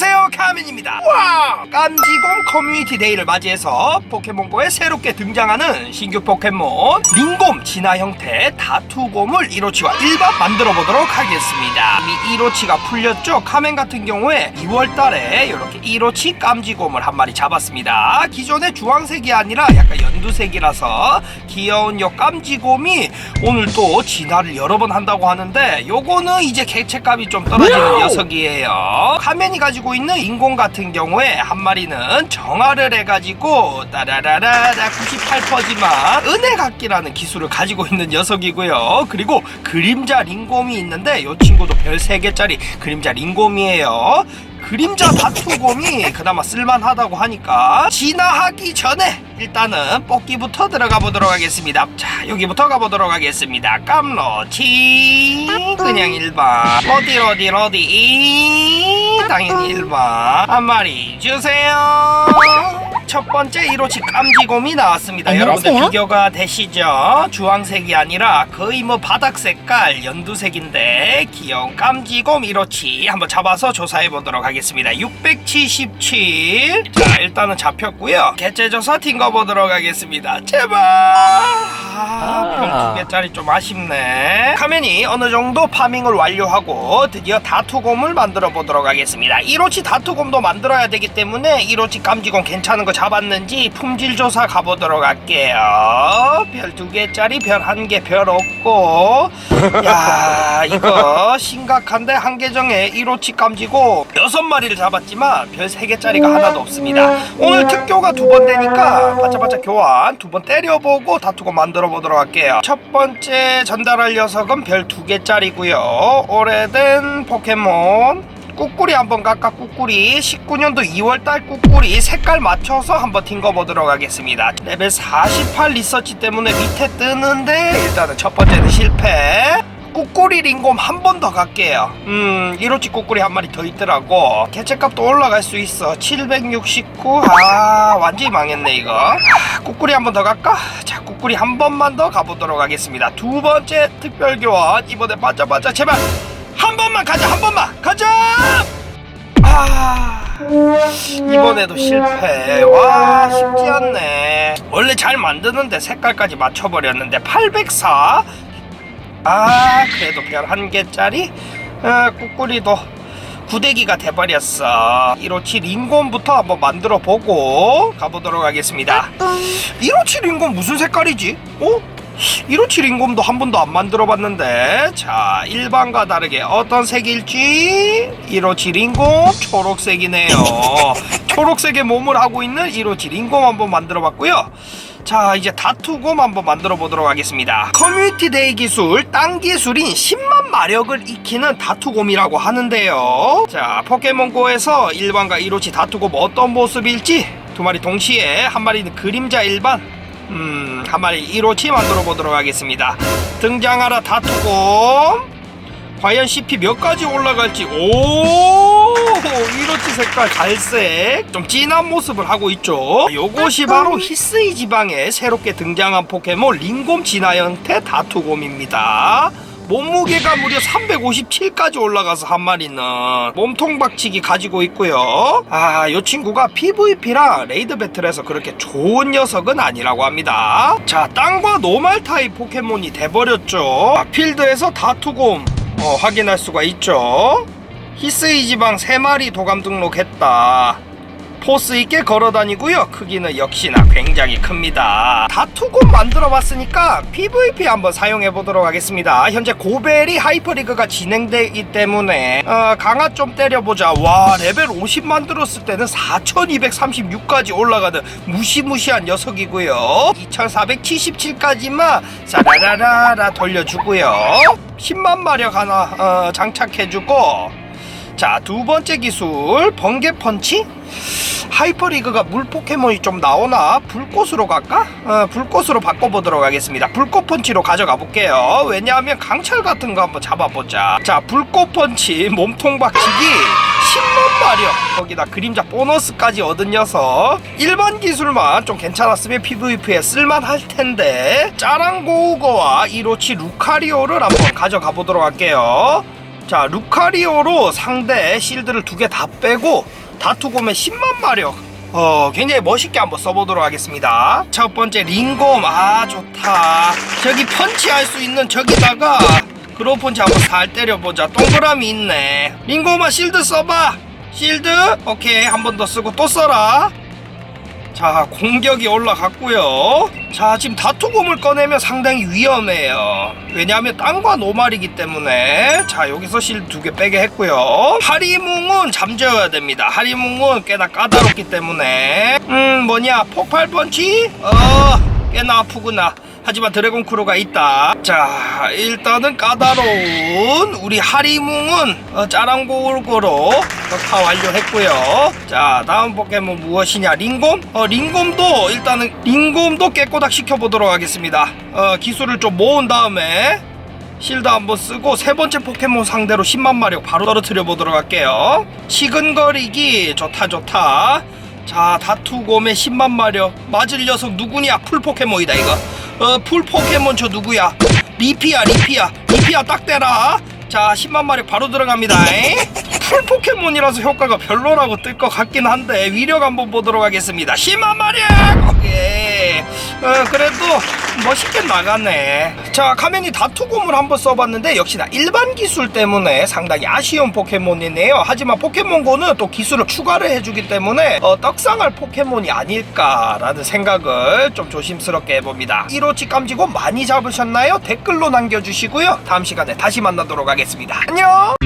안녕하세요 카 민입니다. 와! 깜지곰 커뮤니티 데이를 맞이해서 포켓몬고에 새롭게 등장하는 신규 포켓몬 링곰 진화 형태 다투곰을 이로치와 일반 만들어 보도록 하겠습니다. 이미 이로치가 풀렸죠? 카멘 같은 경우에 2월 달에 이렇게 이로치 깜지곰을 한 마리 잡았습니다. 기존의 주황색이 아니라 약간 연두색이라서 귀여운 요 깜지곰이 오늘 또 진화를 여러 번 한다고 하는데 요거는 이제 개체값이 좀 떨어지는 녀석이에요. 카멘이 가지고 있는 인공 같은 경우에 한 마리는 정화를 해가지고 따라라라라 98%지만 은혜각기라는 기술을 가지고 있는 녀석이고요. 그리고 그림자 링곰이 있는데 요 친구도 별 3개짜리 그림자 링곰이에요. 그림자 다투곰이 그나마 쓸만하다고 하니까 진화하기 전에 일단은 뽑기부터 들어가 보도록 하겠습니다. 자 여기부터 가보도록 하겠습니다. 깜로치. 그냥 일반. 로디 로디 로디 당연히 일반 한 마리 주세요. 첫 번째 1호치 깜지곰이 나왔습니다. 안녕하세요. 여러분들 비교가 되시죠? 주황색이 아니라 거의 뭐 바닥 색깔 연두색인데 귀여운 깜지곰 1호치 한번 잡아서 조사해 보도록 하겠습니다. 677. 자, 일단은 잡혔고요. 개체 조사 튕거 보도록 하겠습니다. 제발. 아, 별두 개짜리 좀 아쉽네. 카멘이 어느 정도 파밍을 완료하고 드디어 다투곰을 만들어 보도록 하겠습니다. 1호치 다투곰도 만들어야 되기 때문에 1호치 깜지곰 괜찮은 거 잡았는지 품질 조사 가보도록 할게요. 별 두 개짜리 별 한 개 별 없고. 야, 이거 심각한데 한 계정에 1호치 깜지고 여섯 마리를 잡았지만 별 세 개짜리가 하나도 없습니다. 오늘 특교가 두 번 되니까 바짝바짝 교환 두 번 때려보고 다투고 만들어 보도록 할게요. 첫 번째 전달할 녀석은 별 두 개짜리고요. 오래된 포켓몬 꾸꾸리 한번 깎아 꾸꾸리 19년도 2월달 꾸꾸리 색깔 맞춰서 한번 튕겨보도록 하겠습니다 레벨 48 리서치 때문에 밑에 뜨는데 일단은 첫 번째는 실패 꾸꾸리 링곰 한 번 더 갈게요. 음 1호치 꾸꾸리 한 마리 더 있더라고. 개체값도 올라갈 수 있어. 769아 완전히 망했네 이거. 아, 꾸꾸리 한 번 더 갈까? 자 꾸꾸리 한 번만 더 가보도록 하겠습니다. 두 번째 특별 교환 이번에 반짝반짝 제발. 한 번만 가자 한 번만. 가자! 아 이번에도 실패. 와 쉽지 않네. 원래 잘 만드는데 색깔까지 맞춰버렸는데 804 아 그래도 별 한 개짜리? 아, 꾸꾸리도 구데기가 돼버렸어. 1호치 링곰부터 한번 만들어 보고 가보도록 하겠습니다. 1호치 링곰 무슨 색깔이지? 어? 1호치 링곰도 한 번도 안 만들어 봤는데. 자 일반과 다르게 어떤 색일지? 1호치 링곰 초록색이네요. 초록색의 몸을 하고 있는 1호치 링곰 한번 만들어 봤고요 자 이제 다투곰 한번 만들어 보도록 하겠습니다 커뮤니티 데이 기술 땅 기술인 10만 마력을 익히는 다투곰이라고 하는데요 자 포켓몬고에서 일반과 1호치 다투곰 어떤 모습일지 두 마리 동시에 한 마리는 그림자 일반 음, 한 마리 1호치 만들어 보도록 하겠습니다. 등장하라 다투곰. 과연 CP 몇 가지 올라갈지. 오! 1호치 색깔 갈색. 좀 진한 모습을 하고 있죠. 요것이 바로 히스이 지방에 새롭게 등장한 포켓몬 링곰 진화 형태 다투곰입니다. 몸무게가 무려 357까지 올라가서 한 마리는 몸통 박치기 가지고 있고요. 아, 요 친구가 PVP랑 레이드 배틀에서 그렇게 좋은 녀석은 아니라고 합니다. 자, 땅과 노말 타입 포켓몬이 돼버렸죠. 아, 필드에서 다투곰 어, 확인할 수가 있죠. 히스이 지방 3마리 도감 등록했다. 포스 있게 걸어다니고요. 크기는 역시나 굉장히 큽니다. 다투곰 만들어봤으니까 PVP 한번 사용해보도록 하겠습니다. 현재 고베리 하이퍼리그가 진행되기 때문에 어, 강화 좀 때려보자. 와 레벨 50 만들었을 때는 4236까지 올라가는 무시무시한 녀석이고요. 2477까지만 사라라라라 돌려주고요. 10만 마력 하나 어, 장착해주고 자, 두 번째 기술, 번개 펀치? 하이퍼리그가 물 포켓몬이 좀 나오나? 불꽃으로 갈까? 어, 불꽃으로 바꿔보도록 하겠습니다. 불꽃 펀치로 가져가 볼게요. 왜냐하면 강철 같은 거 한번 잡아보자. 자, 불꽃 펀치, 몸통 박치기, 10만 마력, 거기다 그림자 보너스까지 얻은 녀석. 일반 기술만 좀 괜찮았으면 PVP에 쓸만할 텐데, 짜랑고우거와 이로치 루카리오를 한번 가져가 보도록 할게요. 자 루카리오로 상대 실드를 두 개 다 빼고 다투곰의 10만 마력. 어 굉장히 멋있게 한번 써보도록 하겠습니다. 첫 번째 링곰. 아 좋다. 저기 펀치할 수 있는 저기다가 그로우 펀치 한번 살 때려보자. 동그라미 있네. 링곰아 실드 써봐. 실드? 오케이. 한 번 더 쓰고 또 써라 자 공격이 올라갔고요. 자 지금 다투곰을 꺼내면 상당히 위험해요. 왜냐하면 땅과 노말이기 때문에. 자 여기서 실 두 개 빼게 했고요. 하리뭉은 잠재워야 됩니다. 하리뭉은 꽤나 까다롭기 때문에. 음 뭐냐? 폭발 펀치? 어 꽤나 아프구나 하지만 드래곤 크루가 있다. 자, 일단은 까다로운 우리 하리뭉은 어, 짜랑골고로 격파 완료했고요. 자, 다음 포켓몬 무엇이냐? 링곰? 어, 링곰도 일단은 링곰도 깨꼬닥 시켜보도록 하겠습니다. 어, 기술을 좀 모은 다음에 실드 한번 쓰고 세 번째 포켓몬 상대로 10만 마력 바로 떨어뜨려 보도록 할게요. 시근거리기 좋다 좋다. 자 다투곰의 10만 마력 맞을 녀석 누구냐? 풀 포켓몬이다 이거. 어 풀 포켓몬 저 누구야? 리피야 리피야 리피야 딱 대라. 자 10만 마력 바로 들어갑니다. 에? 풀 포켓몬이라서 효과가 별로라고 뜰 것 같긴 한데 위력 한번 보도록 하겠습니다. 10만 마력. 오케이. 어 그래도 멋있게 나가네. 자, 카멘이 다투곰을 한번 써봤는데 역시나 일반 기술 때문에 상당히 아쉬운 포켓몬이네요. 하지만 포켓몬고는 또 기술을 추가를 해주기 때문에 어, 떡상할 포켓몬이 아닐까라는 생각을 좀 조심스럽게 해봅니다. 1호치 깜지고 많이 잡으셨나요? 댓글로 남겨주시고요. 다음 시간에 다시 만나도록 하겠습니다. 안녕!